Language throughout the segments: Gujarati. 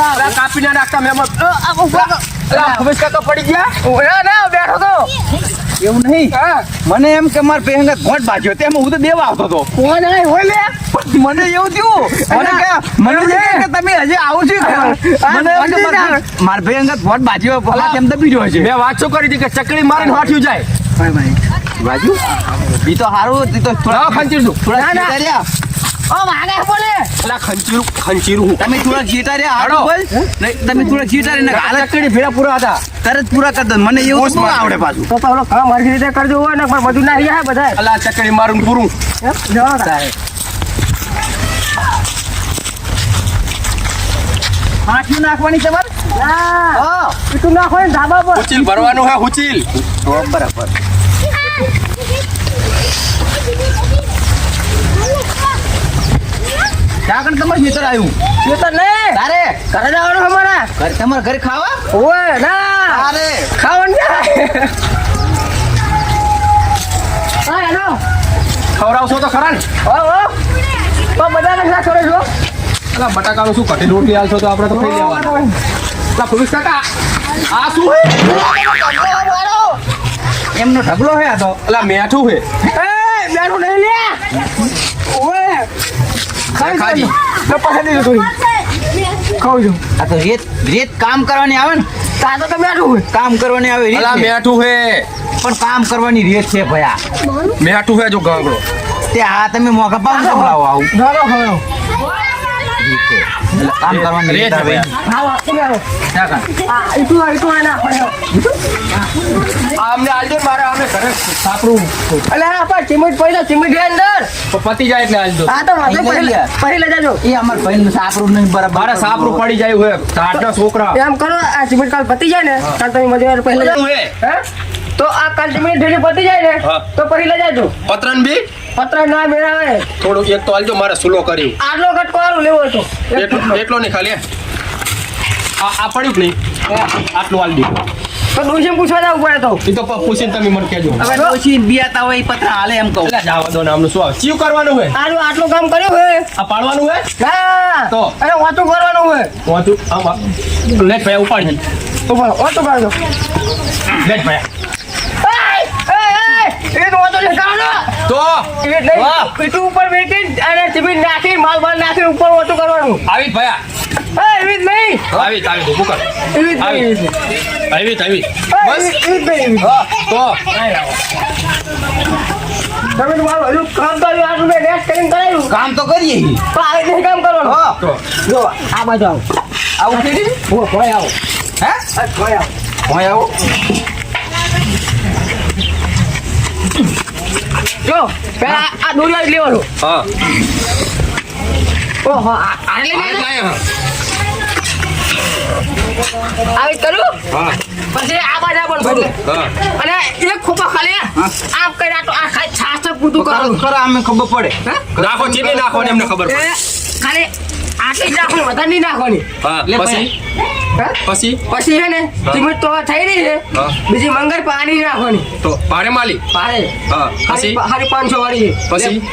અલા, કાપી ના નાખતા મહેમાન અલા, કાકા પડી ગયા. એવું નહીં. મને એમ કે માર પેહંગત ઘોટ બાજ્યો તેમ હું તો દેવા આવતો હતો. કોણ આય હોય લે મને એવું થયું. મને કે મને એમ કે તમે હજી આવો છો મને માર- પેહંગત ઘોટ બાજ્યો ભલા તેમ તો બીજો છે. મેં વાત શું કરી હતી કે ચકડી મારીને હાથ્યું જાય? બાજુ? ઈ તો હારું ઈ તો થોડા લાવો ખંચીર છું. થોડા ના, ના. ચીટા રહ્યા. અલા, ખંચીરું ખંચીરું તમે થોડા રહ્યા હાલો. હારું તમે થોડા રહીને આ હાલત ચકડી ભેળા પૂરા હતા. તરત પૂરા કરી દો. મને એવું શું આવડે પાછું. તો પેલો કામ રીતે કરજો હોય ને પણ બધું ના રહ્યા બધા અલા ચકડી મારું પૂરું. જવા દે. હાથમાં નાખવાની તમારે ના હા. પીટું નાખો ધાબા પર. હુચીલ ભરવાનું હે હુચિલ બરાબર. ક્યાં તમારે ખેતર આવ્યું એ ને તારે ઘરે જવાનું અમારા? ઘર તમારે ઘરે ખાવા? ઓય ના. અરે ખાવાનું જાય હા હેલો. ખવડાવશો તો ખરા ને? ઓ ઓ તો બધાને ના કરો છો અલા બટાકાનું શું કટી રોટલી આલશો તો આપણે તો ખાઈ લેવાનું. અલા ભૂપેશ કાકા આ શું હે એમનો ઢગલો હે આ તો. અલા મેઠું હે એ નહીં લે. ખાજી. તો થોડી ખાઉં છું આ તો રેત રેત કામ કરવાની આવે ને. તા તો કામ કરવાની આવે રીત અલા મેઠું હે. પણ કામ કરવાની રેત છે ભયા. મેઠું હે જો ગાગડો. તે આ તમે મોઘા પાવ ને આવું. છે. એટલે કામ કરવાની રીત રીત છે આવે આવો આવો. ક્યાં આ ઈટું આ ઈટું આ આ અમને આલજો ને અમે ઘરે સાપડું. અલે આ ચીમટ પડી તો ચીમટ અંદર. પતી જાય એટલે આલજો. આ તો વાંધો અહીં લઈ પહેલા પહેલા જાજો એ અમાર ભાઈ સાપરું નહીં બરાબર. મારે સાપરું પડી જાય હોય. ટાટના છોકરા. એમ કરો આ ચીમટ કાલ પતી જાય ને કાલ તમે પહેલા હે હે? તો આ કાલ ચીમટ ઢેલી પતી જાય ને. તો પહેલા જાજો પતરન બી પત્ર ના મેળાવે. થોડું એક તો આલજો મારે સુલો કર્યું આટલો કટકો આલું લેવો હતો એટલો એટલો નહીં ખાલી આ આ પડ્યું નહીં? આટલું આલ દીધું. તો ડોશી પૂછવા જાવ પડે તો. એ તો પૂછીને તમે મને કહેજો. હવે ડોશી બિયાતા હોય એ પત્ર હાલે એમ કહું. એટલે જાવા દો ને આમનું શું આવે? ચીવ કરવાનું હોય? આનું આટલું કામ કર્યું હોય. આ પાડવાનું હોય? હા. તો? અરે વાતું કરવાનું હોય. વાતું આમ આ. લેટ ભાઈ ઉપાડ તો વાતું કરજો લેટ ભાઈ. એ તો તો? એ નહીં પીઠું ઉપર વેચી અને ચીમી નાખી માલ માલ નાખી ઉપર વાંચું કરવાનું. આવી ભયા. એવી જ નહીં. આવી આવી જ કર. એવી આવી. આવી આવી બસ. એવી જ નહીં, એવી જ નહીં. હા તો? તમે તો મારું હજુ કામ તો મેં કરીને કરાવ્યું. કામ તો કરીએ. પણ આવી નહીં કામ કરવાનું. હા. તો જો આ બાજુ આવો. આવું ગયું? ઓ ભાઈ આવો. હે? આ આવો. હું આવું? જો પેલા આ દોરી આવી લેવાનું હા. ઓહો આ આ લઈ લે આવી કરું? હા. પછી આ બાજા પણ ભરું. હા. અને એક ખોપા ખાલી આમ કર્યા તો આ ખાલી છાસ કરો કરું કરો અમે ખબર પડે. નાખો ચીલી નાખો ને અમને ખબર પડે. ખાલી જ નાખવાની વધારે નહીં નાખવાની. હા પછી? હે? પછી? પછી છે ને સિમેન્ટ તો થઈ રહી છે. બીજી મંગળ પાણી નાખવાની. તો પાડે માલી? પારે. હા પછી? હારી પાંચસો વાળી. પછી?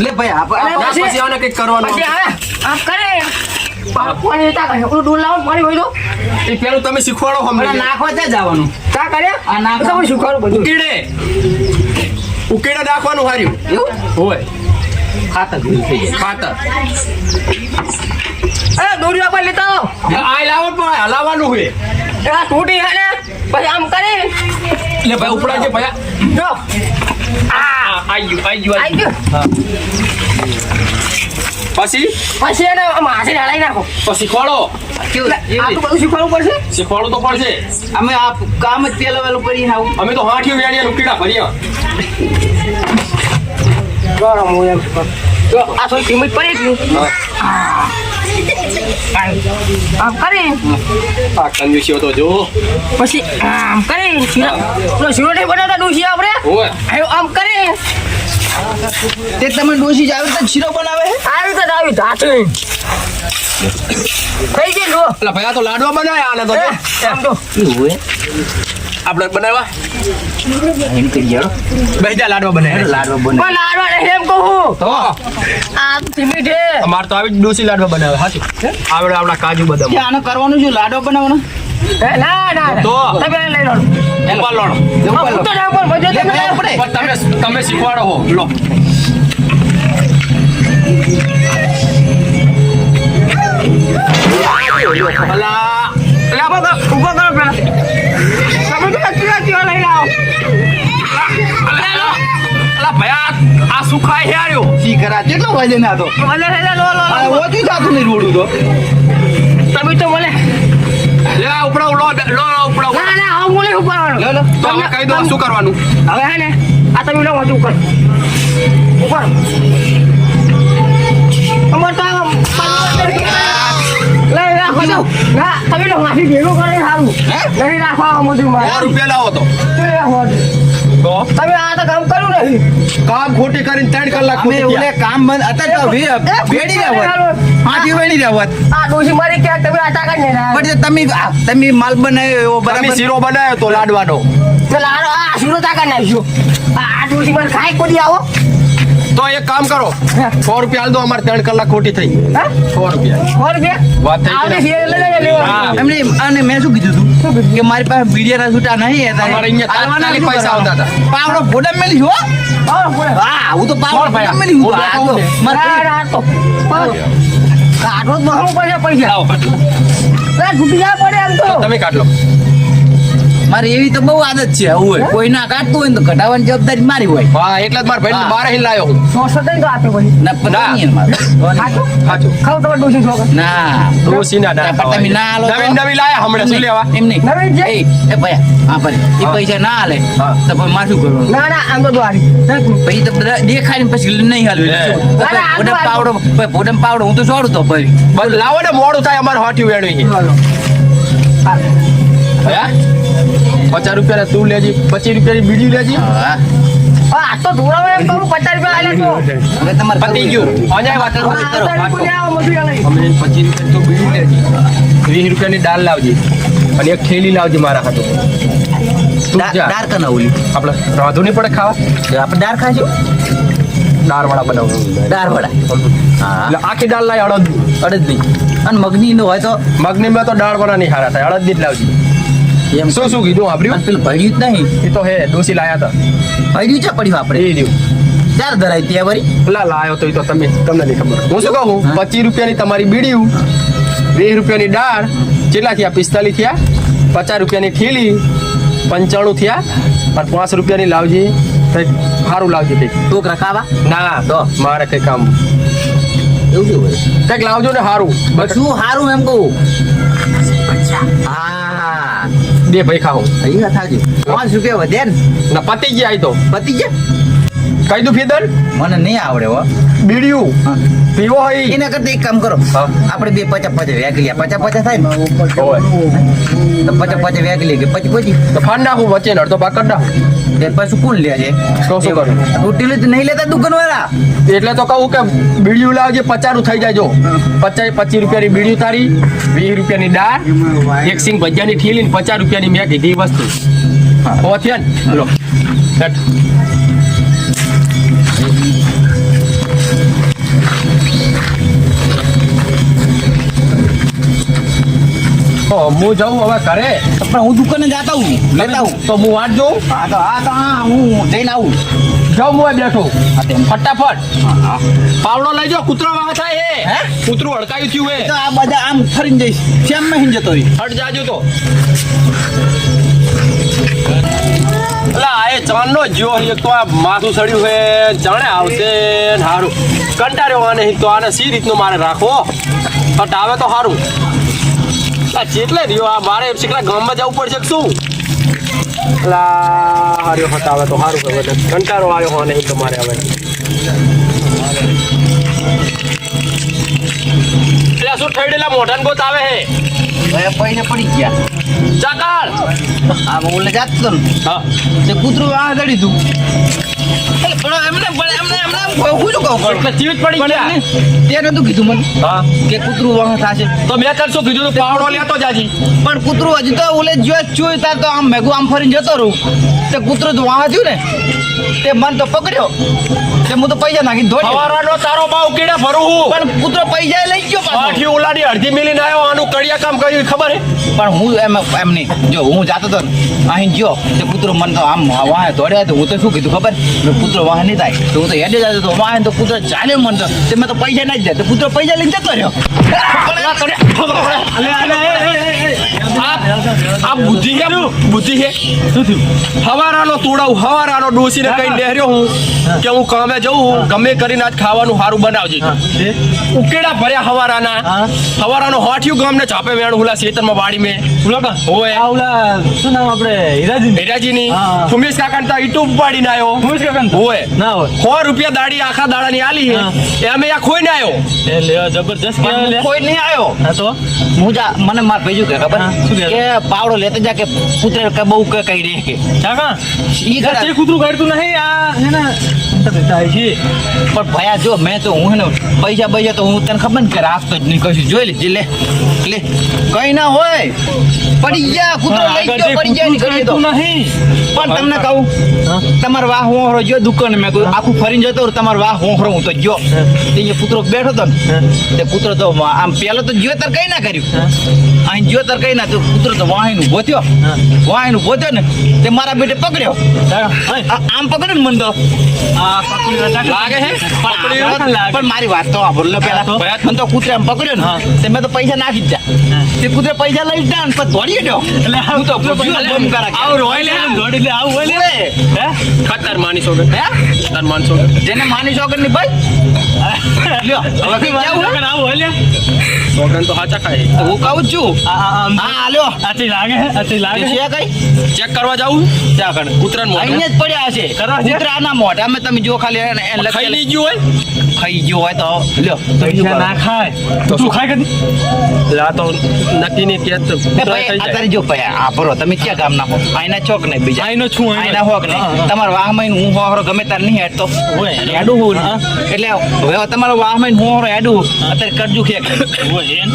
લે ભાઈ આપ અરે, પછી- આને કંઈક કરવાનું. પછી હવે કરે. પા- પાણી લેતા કરે ઓલું ડોલ લાવો પાણી હોય તો. એ પેલું તમે શીખવાડો હમણાં. નાખવા ત્યાં જવાનું. તા કરે. આ. તમે બધું. ઉકેડે. ઉકેડે નાખવાનું હાર્યું. એવું? હોય. ખાતર ભૂલ થઈ જાય. ખાતર. એ દોરી આપણે લેતા આવો આ લાવો પણ હલાવવાનું એ આ તૂટી હે ને. પછી આમ કરે. એટલે ભાઈ ઉપડા છે ભાઈ. જો. આ ગયું આઈ ગયું હા. પછી? પછી એને હાથે હલાવી નાખો. તો શીખવાડો. કેવું? આટલું બધું શીખવાડવું પડશે? શીખવાડવું તો પડશે. અમે આ કામ જ પેલા વેલું કરી આવું. અમે તો હાંઠિયું વેડિયા ઉકેડા ભર્યા ગરમ હોય એમ જો આ થોડી કિંમત પડી ગયું આમ કરી. આ કંજૂસીઓ તો જો પછી આમ કરી. શીરો પેલો શીરો નહીં બનાવતા ડોસી આપણે. આમ કરી. તે તમે ડોસી જ આવી શીરો બનાવે આવી તો આવી જાતે થઈ ગઈ લો પેલા ભાઈ આ તો લાડવા બનાવ્યા આને તો એ, આમ જો. એવું હોય? આપણે બનાવ્યા? એમ કરી ગયો બેજા લાડવા બનાવ્યા લાડવા બને પણ લાડવા નહીં એમ કહું તો? આ ધીમી છે. અમાર તો આવી ડોસી લાડવા બનાવે સાચું આવડે આપણા કાજુ બદામ. આને કરવાનું શું લાડવા બનાવવાનો. ના ના તો? તમે લઈ લો. ઉપર લોણો ઉપર તો ના ઉપર મજો તમે. પણ તમે તમે શીખવાડો હો. લો. અલા અલા બાબા આ શું ખાય છે આર્યો. કરા કેટલો વજન હતો મને લઈ લો લો ઓછું થતું નહીં રોડું તો. તમે તો મને લે ઉપડા લો લો લો ઉપડા. ના ના હું બોલે ઉપાડવાનો. લો, લો. તો હવે કહી દો શું કરવાનું? હવે હે ને આ તમે લો વધુ ઉપર. ઉપર. અમાર તો આમ લઈ રાખો ના તમે તો માફી ભેગું કરે સારું. નહીં રાખવા આ બધું સો મારે રૂપિયા લાવો તો. રાખો. તમે આ તો કામ કર્યું નહીં કામ ખોટી કરીને ત્રણ કલાક અમે ઓલે કામ બંધ અત્યારે તો વેડી રહેવત હાથી વેડી રહેવત આ ડોશી મારી કે તમે આટા કરી ને પણ તમે તમે માલ બનાવ્યો એવો તમે બરાબર? શીરો બનાવ્યો તો લાડવાનો. તો લાડો આ શીરો તાકા નાખ્યો. આ ડોશી મારે ખાઈ કોડી આવો. તો એક કામ કરો. સો રૂપિયા હાલ દો અમારે ત્રણ કલાક ખોટી થઈ. સો રૂપિયા. વાત થઈ અને મેં શું કીધું તું? કે મારી પાસે બીડિયા છૂટા નહીં હતા. અમારે અહીંયા તાત્કાલિક પૈસા આવતા હતા. પાવડો ફોટા મેલી છો આવો, હા હું તો પાવડો કોણ મેલી હું. તો બેઠો છું. મારે ના, ના, તો. કાઢો તો પૈસા. ના, તો. તમે કાઢ લો મારે એવી તો બહુ આદત છે આવું હોય. કોઈ ના કાઢતું હોય ને તો કઢાવવાની જવાબદારી મારી હોય. હા એટલે જ મારા ભાઈ. બારે હિલ હું. સોસો તો ના પતા ના. નહીં એને મારે. સાચું સાચું ખાવ તમારે ડોશી છોકરા ના. ડોસી ના ના પણ તમે ના હાલો નવીન નવી લાયા હમણાં શું લેવા? એમ નહીં. નવીન? એ ભાઈ હા ભાઈ એ પૈસા ના હાલે. હા. તો પછી મારે શું કરવાનું? ના ના આમ તો દ્વારી પછી તો બધા દેખાય ને પછી નહીં હાલવું. ભોડમ પાવડો ભોડમ પાવડો હું તો છોડું તો ભાઈ. બસ લાવો ને મોડું થાય અમારે હોટ્યું વેણું. છે પચાસ રૂપિયા તું લેજી પચીસ રૂપિયાની બીડી લેજી. હા આ તો ધોળાવે એમ કહું પચાસ રૂપિયા આલે તો. હવે તમારે પતી ગયું. અજાય વાત કરો. અમે પચીસ રૂપિયા તો બીડી લેજી. વીસ રૂપિયાની દાળ લાવજી. અને એક થેલી લાવજી મારા હાથું. ડાર કના ઓલી? આપણે રાધું નહીં પડે ખાવા? આપણે ડાર ખાજો. દાળ વાળા બનાવું. દાળ વડા હા આખી દાળ લાવી અડદ અડદની અને મગની નો હોય તો? મગની માં તો દાળ વડા નહીં હારા થાય. અડદની જ લાવજી. એમ શું શું કીધું અને પેલું ભર્યું જ નહીં. એ તો હે ડોસી લાયા હતા. ભર્યું છે પડ્યું આપણે. એ રહ્યું. ચાર ધરાય ત્યાં વળી પેલા લાયો તો એ તો તમે તમને નહીં ખબર. હું શું કહું? પચીસ રૂપિયાની તમારી બીડીયું વીસ રૂપિયાની દાળ કેટલા થયા? પિસ્તાલીસ થયા? પચાસ રૂપિયાની ઠેલી પંચાણું થયા? અને પાંચ રૂપિયાની લાવજી કંઈક સારું લાવજે કંઈક. છોકરા ખાવા? ના તો? મારે કંઈક કામ. એવું શું કંઈક લાવજો ને સારું. શું સારું એમ કહું? હા. બે ભાઈ ખાઓ વાત સાચી પાંચ રૂપિયા વધે ને? પતી ગયા તો. પતી ગયા? કહી દઉં ફીદર મને નહીં આવડે હો. બીડિયું. પીવો હોય એના કરતા એક કામ કરો. આપણે બે પચાસ પચાસ વ્યાગ લ્યા પચાસ પચાસ થાય ને? તો પચાસ પચાસ વ્યાગ લે કે પછી પછી. તો ફાડ નાખું વચ્ચે અડધો ભાગ કરી નાખું. તે પાછું કોણ લે છે? તો શું કરું? રોટી તો નહીં લેતા દુકાન વાળા એટલે તો કહું કે બીડિયું લાવજે પચારું થઈ જાય જો. પચાસ પચીસ રૂપિયાની બીડિયું તારી વીસ રૂપિયાની દાળ એક સિંગ ભજીયાની ઠીલી ને પચાસ રૂપિયાની મેં કીધી એ વસ્તુ. હો. થયા ને? લો હેઠ. હું જાઉં હવે ઘરે. પણ હું દુકાને જાતા હું. લેતા હું. તો હું વાટ જોઉં? હા તો હા તો હા હું જઈને આવું. જાઉં હું બેઠો. ફટાફટ. પાવડો લઈ જાઓ કૂતરો વાહ થાય હે. હે? કૂતરું અડકાયું થયું હે. તો આ બધા આમ ફરીને જઈશ. શ્યામમાં જતો રહી? હટ જાજો તો. એ ચાંદનો જો એક તો આ માથું સડ્યું હે. જાણે આવશે હારું. કંટાળ્યો આને તો આને સી રીતનું મારે રાખવો. હટ આવે તો હારું. આ જેટલે રહ્યો? આ મારે શીખલા ગામમાં જવું પડશે શું? લા હાર્યો હતા હવે તો સારું હવે કંટારો કંટાળો આવ્યો હોય નહીં તમારે હવે. એટલે શું ઠેડેલા મોઢાન ગોત આવે હે? પડી ગયા. ચાકાળ આ ઓલે જાતો હતો હા. તે કૂતરું આ દડી તું પણ કૂતરું હજી તો ઓલે જો ચૂય તાર તો આમ મેઘું આમ ફરીને જતો રહું. તે કૂતરું તો વાહ થયું ને. તે મન તો પકડ્યો તે હું તો પૈસા નાખી દોડ્યો સવારનો તારો બાવ કીડે ભરું હું પણ કૂતરો પૈસા લઈ ગયો પાછો. આઠી ઓલાની અડધી મિલીને આવ્યો આનું કડિયા કામ કર્યું ખબર હે પણ હું એમ એમ નહીં જો હું જાતો તો અહીં ગયો તે કૂતરો મન તો આમ વાહે દોડ્યા તો હું તો શું કીધું ખબર મેં કૂતરો વાહે નહીં થાય તો હું તો હેડે જતો તો વાહે તો કૂતરો ચાલ્યો મન તો તે મેં તો પૈસા ના જ દે તો કૂતરો પૈસા લઈને જતો રહ્યો આ બુદ્ધિ હે બુદ્ધિ થયું હવારાનો તોડાવ હવારાનો ડોસીને કઈ નહેર્યો હું કે હું કામે જઉં ગમે કરીને આજ ખાવાનું સારું બનાવજે. ઉકેડા ભર્યા હવારાના. હવારાનો હોઠિયું ગામને ચાપે વેણ હુલા ખેતરમાં વાડી મેં હુલા શું નામ આપણે? હીરાજી હેરાજીની. હા. ફુમેશ કાકાને તો ઈટુ ઉપાડીને આવ્યો ઓય ના હોય. સો રૂપિયા દાડી આખા દાડાની આલી હે. એ અમે આ ખોઈને આવ્યો એ લે લે. કોઈ નહીં આવ્યો હા તો? હું જા મને માર ભાઈ કે ખબર? કે? પાવડો લેતા જા કે પુત્ર કે બહુ કે કઈ દે કે. કાકા ઈ કૂતરું કાઢતું નહીં આ હે ને પણ ભયા જો મેં તો હું ને પૈસા પૈસા તો હું તને ખબર ને કે રાખતો જ નહીં કશું. જોઈ લેજે લે લે. કઈ ના હોય. પડી ગયા કૂતરો લઈ ગયો પડી ગયા નીકળી તો નહીં. પણ તમને કહું તમાર વાહ હોંહરો જો દુકાને મેં કહ્યું આખું ફરીને જતો તમાર વાહ હોંહરો હું તો જો તે કૂતરો બેઠો તો તે કૂતરો તો આમ પેલો તો જ્યોતર તાર કઈ ના કર્યું. અહીં જ્યોતર તાર કઈ ના તો કૂતરો તો વાહીનું ઊભો થયો. વાહીનું ઊભો થયો ને તે મારા બેટે પકડ્યો. આમ પકડ્યો ને મને તો પકડી. લાગે પણ મારી વાત તો સાંભળ લો તો? મને તો કૂતરા આમ પકડ્યો ને. તે મેં તો પૈસા નાખી જ તે કૂતરા પૈસા લઈ જ ને પછી દોડી ગયો. એટલે હું તો કૂતરો ભૂખ્યો પૈસા બમ કરા આવું રોય લે, દોડી લે, આવું હોય લે. હે? ખતર માની છો હે? ખતર માનશો જેને માની શોકરની ભાઈ લ્યો. હવે કઈ કેવું આવું હોય સોગન તો હાચા ખાય. હું કહું છું. હા લ્યો. આથી લાગે આથી લાગે. છે કઈ? ચેક કરવા જાવું ત્યાં કણ કૂતરાને મોઢે. જ પડ્યા છે? કૂતરાના મોઢામાં તમે જો ખાલી એને- એને ખાઈ લઈ ગયું હોય? ખાઈ ગયો હોય તો લ્યો? ના ખાય તો શું? ખાય કદી લા તો નક્કી કે તો અત્યારે જો ભાઈ આ ભરો તમે ક્યાં ગામના હો આઈના ચોક ને બીજા。આઈનો છું, આઈનો. હોક ને. તમારો વાહ મહિન હું. હોરો ગમે તાર નહીં હેડતો. હેડું હું. એટલે હવે તમારો વાહ મહિન હું હોરો હેડું. અત્યારે કરજુ ખે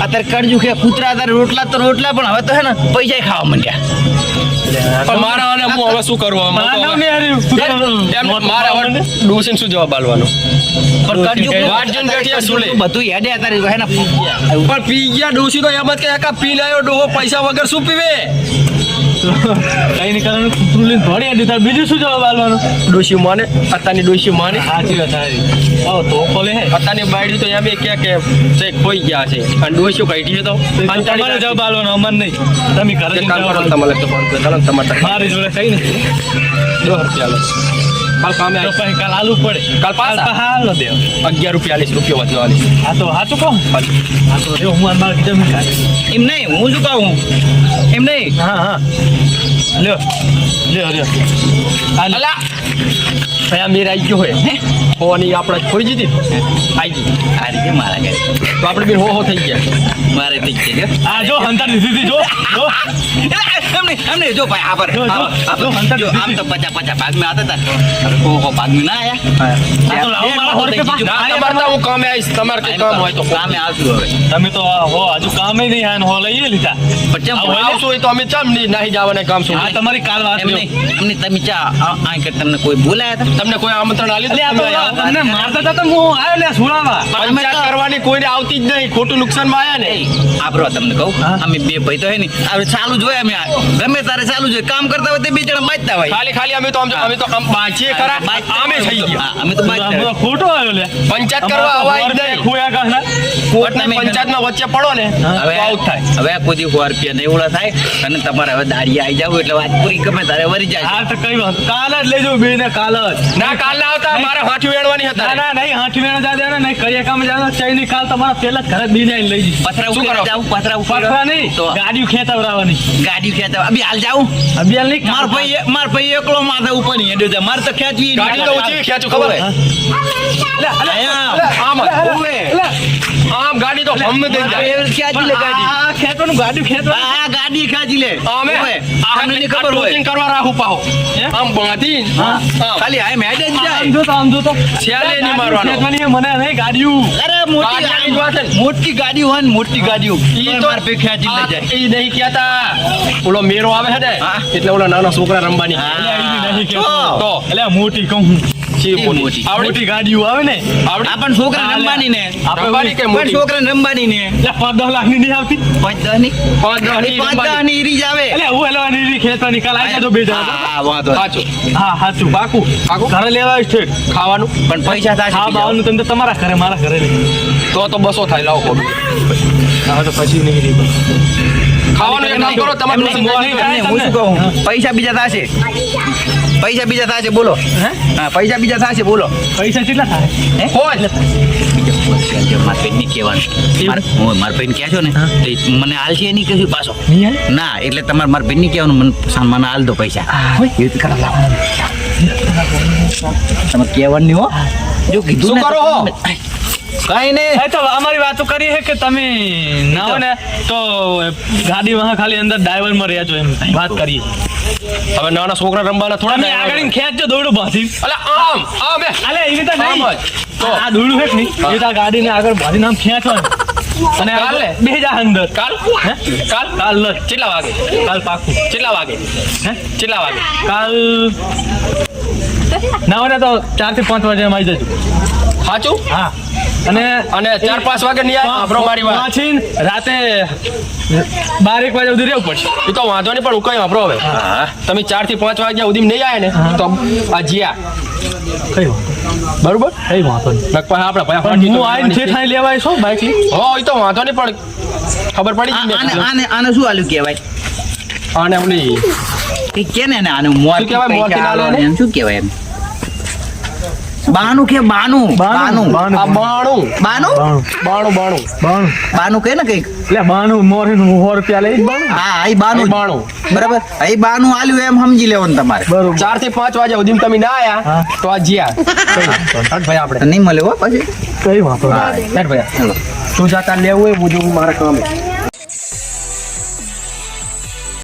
અત્યારે કરજુ ખે કૂતરા અત્યારે રોટલા તો રોટલા પણ હવે તો હે ને પૈસા ખાવા માંડ્યા. પણ મારા અને હું હવે શું કરું? મારા હવે-. ડોસીને શું જવાબ આલવાનો પણ કરજો સુલે. બધું હેડે અત્યારે હે ને. પણ પી ગયા ડોસી તો એમ જ કે એકા પી લાયો ડોહો પૈસા વગર શું પીવે? કઈ નહીં કરવાનું કૂતરું લઈને દોડી આડ્યું તાર બીજું શું જવાબ આલવાનો ડોશી માને અત્યારની ડોસી માને. સાચી વાત સારી આવો તો ખોલે હે. અત્યારની બાયડી તો એમ કે કે તે ખોઈ ગયા છે. અને ડોશી કાઢી તો? તમારે જવાબ આલવાનો અમર નહીં. તમે ઘરે કામ કરો. તમારે તો ફોન કરો. ચાલો તમારે મારી જોડે કઈ નહીં. દસ રૂપિયા લો કાલ કામે તો. પછી કાલ આલુ પડે. કાલ પાસ હાલો દેવ અગિયાર રૂપિયા આલીસ રૂપિયા વધુ આલીસ. આ તો સાચું કહો? આ તો જો હું મારા કીધા એમ નહીં હું શું કહું? એમ નહીં? હા હા. લ્યો લ્યો લ્યો. અલા ભયા મેર આવી ગયો હોય હોવાની આપણે ખોઈ જીધી આવી ગઈ. આ રીતે મારા ઘરે. તો આપણે બેન હો હો થઈ ગયા. મારે થઈ ગયા આ જો હંતા દીધી હતી, જો જો. એમને એમને જો ભાઈ આ પર. જો, હંતા જો, આમ તો પચા પચા ભાગ મેં હતા. હો કો ભાગ મેં ના આયા. આ તો લાવો મારા હોર રૂપિયા ના પાછા. હું કામે આવીશ. તમારે કે કામ હોય તો કામે આવજો હવે. તમે તો હો હજુ કામે નહીં આયા હો લઈએ લીધા. પણ ચમ આ હોય તો અમે ચમ નહીં નાહી જવાના કામ શું તમારી કાલ વાત નહીં એમને તમે ચા આ કે તમને કોઈ બોલાયા હતા? તમને કોઈ આમંત્રણ આલ્યું? તમને મારતા હતા તો હું આવ્યો લે સુણાવા પંચાયત કરવાની કોઈને આવતી જ નહીં. ખોટું નુકસાનમાં આયા ને. એ તમને કહું? અમે બે ભાઈ તો હે ને હવે ચાલુ જોઈએ અમે ગમે તારે ચાલુ જોઈએ. કામ કરતા હોય તે બે જણા બાજતા હોય. ખાલી ખાલી અમે તો આમ અમે તો આમ બાજીએ ખરા. આમે થઈ ગયા. અમે તો બાજતા ખોટો આવ્યો લે પંચાયત કરવા આવા જ નહીં ખોયા કાઢના પંચાયતમાં વચ્ચે પડો ને હવે આવું થાય. હવે કોઈ દી રૂપિયા નહીં ઓળા થાય અને તમારે હવે દાડી આવી જાવ એટલે વાત પૂરી ગમે તારે વરી જાય. હા તો કઈ વાત કાલ જ લેજો બે ને કાલ જ ના કાલ ના આવતા. મારે હાથી વેણવાની હતા. ના નહીં હાથી વેણા જા દેવાના નહીં કરીએ કામ જા ચઈ ની કાલ તમારા પેલા જ ઘરે બીજા લઈ જઈ પથરા ઉપર કરો? જાવ પથરા ઉપર પથરા નહીં તો ગાડી ખેતવરાવાની ગાડી ખેતવ અભી હાલ જાઉં. હાલ નહીં માર ભાઈ માર ભાઈ એકલો માથે ઉપરની હેડ્યો મારે તો ખેંચવી ગાડી તો ઊંચી ખેંચું ખબર હે? આમ આમ ગાડી તો હમ દે જાય. એ ખેંચી લે ગાડી. આ ખેંચવા આ ગાડી ખેંચી લે. અમે આ ખબર હોય. કરવા રાહુ પાહો આમ બાંધી હા. હા. ખાલી જ આમ જાય જો તો આમ જો તો. છેલ્લે નહીં મારવાનો. મને નહીં ગાડીયું અરે મોટી મોટી ગાડીઓ હોય ને મોટી ગાડીઓ. ઈ તો પે ખેંચી લઈ જાય. ઈ નહીં કહેતા. ઓલો મેરો આવે છે ને એટલે ઓલા નાના છોકરા રમવાની. નહીં તો. એટલે મોટી કહું મોટી. મોટી. ગાડીઓ આવે ને. આવડી છોકરા રમવાની ને. રમવાની કે મોટી? છોકરા રમવાની ને. એટલે પાંચ લાખની નહીં આવતી? પાંચની પાંચની પાંચની ઈરી જ એટલે હું હેલવાની રીત ખેંચવાની. કાલ આવી જજો બે હા વાંધો સાચું. હા સાચું. પાકું? પાકું? ઘરે લેવા આવીશ ખાવાનું? પણ પૈસા થાય હા બાવાનું તમારા ઘરે મારા ઘરે તો તો બસો થાય લાવો કોબી. હા તો પછી નહીં રીબ ખાવાનું એક કામ કરો તમારે પૈસા બીજા થશે. પૈસા બીજા થશે બોલો. હે? હા પૈસા બીજા થશે બોલો. પૈસા કેટલા થાય હે? કહેજો, મારા બેનને કહેવાનું. મારા બેન કહેશો ને મને હાલશે નહીં કહેશું પાછો. ના એટલે તમારે મારા બેનને કહેવાનું મને મને આલ દો પૈસા. કહેવાનું નહીં હો. જો કીધું ને કરો કાંઈ નહીં. એ તો અમારી વાતો કરી છે કે તમે ના હો ને તો ગાડીમાં ખાલી અંદર ડ્રાઈવરમાં રહ્યા છો એમ વાત કરીએ. હવે નાના છોકરા રમવાના થોડા મેં આગળ ખેંચજો દોડું બાંધી અલે આમ આમ. અલે એ રીતે નહીં. તો. આ દોડું છે કે નહીં એ તો ગાડી ગાડીને આગળ બાંધીને આમ ખેંચવાનું અને કાલે? બે જા અંદર. કાલ? હે? કાલ? કાલ. કેટલા વાગે? કાલ પાકું. કેટલા વાગે? હે? કેટલા વાગે? કાલ ના હોય તો ચારથી પાંચ વાગે આવી જજો. સાચું હા. અને અને ચાર પાંચ વાગે નહીં આવે આપણો મારી વાત. પાછી રાતે બારેક વાગે સુધી રહેવું પડશે. એ તો વાંધો નહીં પણ હું કઈ વાપરો હવે. તમે ચારથી પાંચ વાગ્યા સુધી નહીં આવે ને તો આ જીયા. કઈ વાંધો બરોબર? કઈ વાંધો નહીં. આપણે ભાઈ હું આવીને જે થાય લેવાય છો બાઇક લઈ હો એ તો વાંધો નહીં પણ ખબર પડી આને આને આને શું આલ્યું કહેવાય? આને ઓલી એ કે ને આને મોર કહેવાય? મોર શું કહેવાય એમ? બાનું કે બાનું બાનું બાનું. બાનું બાણું. બાણું? બાણું. બાણું બાનું કે ને કંઈક? એટલે બાણું મોર સો રૂપિયા લઈ બાણું. હા આઈ બાનું એ બરાબર? આઈ બાનું આલ્યું એમ સમજી લેવાનું તમારે. બરોબર. ચારથી પાંચ વાગ્યા સુધી તમે ના આયા તો આ જ્યા. ભાઈ આપણે. નહીં મળે હો પછી. કઈ વાંધો નહીં. ભાઈ. ચાલો તું જાતા લેવું હોય બધું મારા કામે.